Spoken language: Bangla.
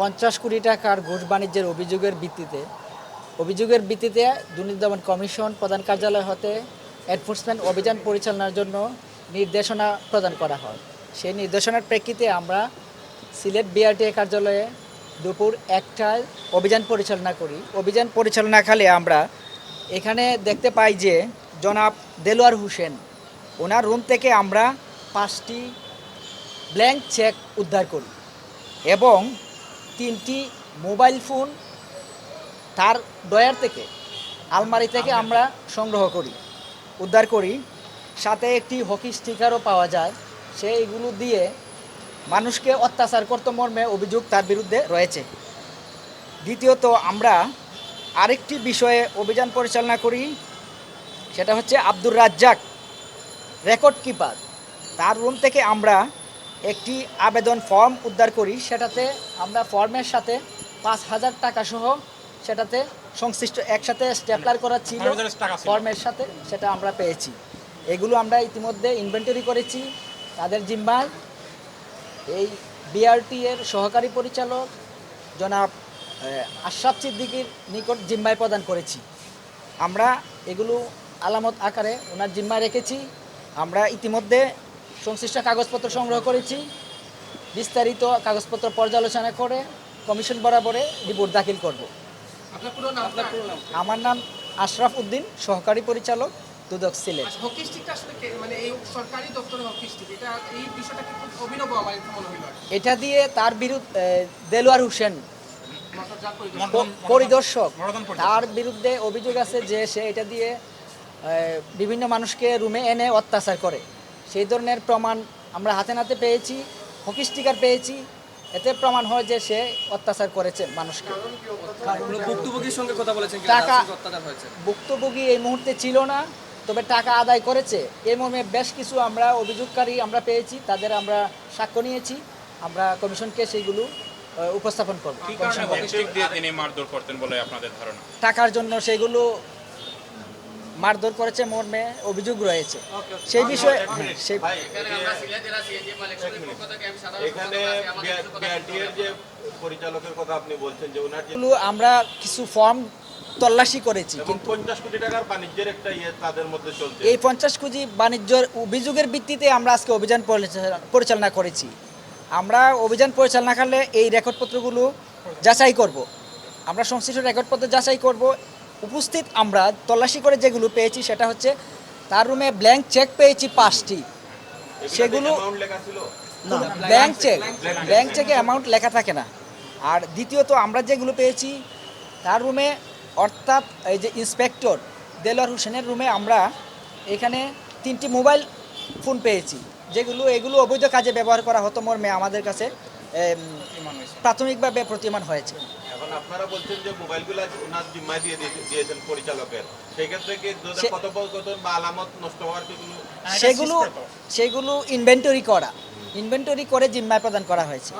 পঞ্চাশ কোটি টাকার ঘুষ বাণিজ্যের অভিযোগের ভিত্তিতে অভিযোগের ভিত্তিতে দুর্নীতি দমন কমিশন প্রধান কার্যালয় হতে এনফোর্সমেন্ট অভিযান পরিচালনার জন্য নির্দেশনা প্রদান করা হয়। সেই নির্দেশনার প্রেক্ষিতে আমরা সিলেট বিআরটিএ কার্যালয়ে দুপুর একটায় অভিযান পরিচালনা করি। অভিযান পরিচালনাকালে আমরা এখানে দেখতে পাই যে জনাব দেলোয়ার হোসেন, ওনার রুম থেকে আমরা পাঁচটি ব্ল্যাঙ্ক চেক উদ্ধার করি এবং তিনটি মোবাইল ফোন তার ডয়ার থেকে আলমারি থেকে আমরা সংগ্রহ করি উদ্ধার করি। সাথে একটি হকি স্টিকারও পাওয়া যায়। সেইগুলো দিয়ে মানুষকে অত্যাচার করতে মর্মে অভিযোগ তার বিরুদ্ধে রয়েছে। দ্বিতীয়ত আমরা আরেকটি বিষয়ে অভিযান পরিচালনা করি সেটা হচ্ছে আব্দুর রাজ্জাক রেকর্ড কিপার। তার রুম থেকে আমরা একটি আবেদন ফর্ম উদ্ধার করি সেটাতে আমরা ফর্মের সাথে পাঁচ হাজার টাকা সহ সেটাতে সংশ্লিষ্ট একসাথে স্টেপলার করা ছিল। ফর্মের সাথে সেটা আমরা পেয়েছি। এগুলো আমরা ইতিমধ্যে ইনভেন্টরি করেছি তাদের জিম্মায়। এই বিআরটি এর সহকারী পরিচালক জনাব আশরাফ সিদ্দিকির নিকট জিম্মায় প্রদান করেছি। আমরা এগুলো আলামত আকারে ওনার জিম্মায় রেখেছি। আমরা ইতিমধ্যে সংশ্লিষ্ট কাগজপত্র সংগ্রহ করেছি। বিস্তারিত কাগজপত্র পর্যালোচনা করে কমিশন বরাবরে রিপোর্ট দাখিল করব। আপনার পুরো নাম? আপনার পুরো নাম। আমার নাম আশরাফ উদ্দিন সহকারী পরিচালক দুদক সিলেট। আচ্ছা মানে এই সরকারি দপ্তরের হকি স্টিক এটা এই বিষয়টা কি খুব অভিনব আমার একটু মনে হইল আর কি। এটা দিয়ে তার বিরুদ্ধে দেলোয়ার হোসেন পরিদর্শক। তার বিরুদ্ধে অভিযোগ আছে যে সে এটা দিয়ে বিভিন্ন মানুষকে রুমে এনে অত্যাচার করে। সেই ধরনের প্রমাণ আমরা হাতে নাতে পেয়েছি হকি স্টিকার পেয়েছি। এতে প্রমাণ হয় যে সে অত্যাচার করেছে মানুষকে। ভুক্তভোগীর সঙ্গে কথা বলেছেন টাকা- ভুক্তভোগী এই মুহূর্তে ছিল না তবে টাকা আদায় করেছে। এই মর্মে বেশ কিছু আমরা অভিযোগকারী আমরা পেয়েছি তাদের আমরা সাক্ষ্য নিয়েছি। আমরা কমিশনকে সেইগুলো উপস্থাপন করব। কি কারণে হকি স্টিক দিয়ে তিনি মারধর করতেন বলে আপনাদের ধারণা? টাকার জন্য সেগুলো মারধর করেছে মর্মে অভিযোগ রয়েছে। সেই বিষয়ে সেই এখানে বিআরটিএর যে পরিচালকের কথা আপনি বলছেন যে ওনার যে গুলো আমরা কিছু ফর্ম তল্লাশি করেছি কিন্তু পঞ্চাশ কোটি টাকার বাণিজ্যের একটা ইয়ে তাদের মধ্যে চলছে। এই পঞ্চাশ কোটি বাণিজ্যের অভিযোগের ভিত্তিতে আমরা আজকে অভিযান পরিচালনা- পরিচালনা করেছি। আমরা অভিযান পরিচালনা করলে এই রেকর্ডপত্রগুলো যাচাই করব। আমরা সংশ্লিষ্ট রেকর্ডপত্র যাচাই করব উপস্থিত আমরা তল্লাশি করে যেগুলো পেয়েছি সেটা হচ্ছে তার রুমে ব্ল্যাঙ্ক চেক পেয়েছি পাঁচটি। সেগুলো ব্ল্যাঙ্ক চেক ব্ল্যাঙ্ক চেকে অ্যামাউন্ট লেখা থাকে না। আর দ্বিতীয়ত আমরা যেগুলো পেয়েছি তার রুমে অর্থাৎ এই যে ইন্সপেক্টর দেলোয়ার হোসেনের রুমে আমরা এখানে তিনটি মোবাইল ফোন পেয়েছি। যেগুলো এগুলো অবৈধ কাজে ব্যবহার করা হতো মর্মে আমাদের কাছে। প্রাথমিকভাবে প্রতিমান হয়েছে। এখন আপনারা বলছেন যে মোবাইলগুলো ওনার জিম্মায় দিয়ে দিয়ে- দিয়েছেন পরিচালকের। সেই কি কথোপকথন বা আলামত নষ্ট হওয়ার কি সেগুলো সেগুলো ইনভেন্টরি করা। ইনভেন্টরি করে জিম্মায় প্রদান করা হয়েছে।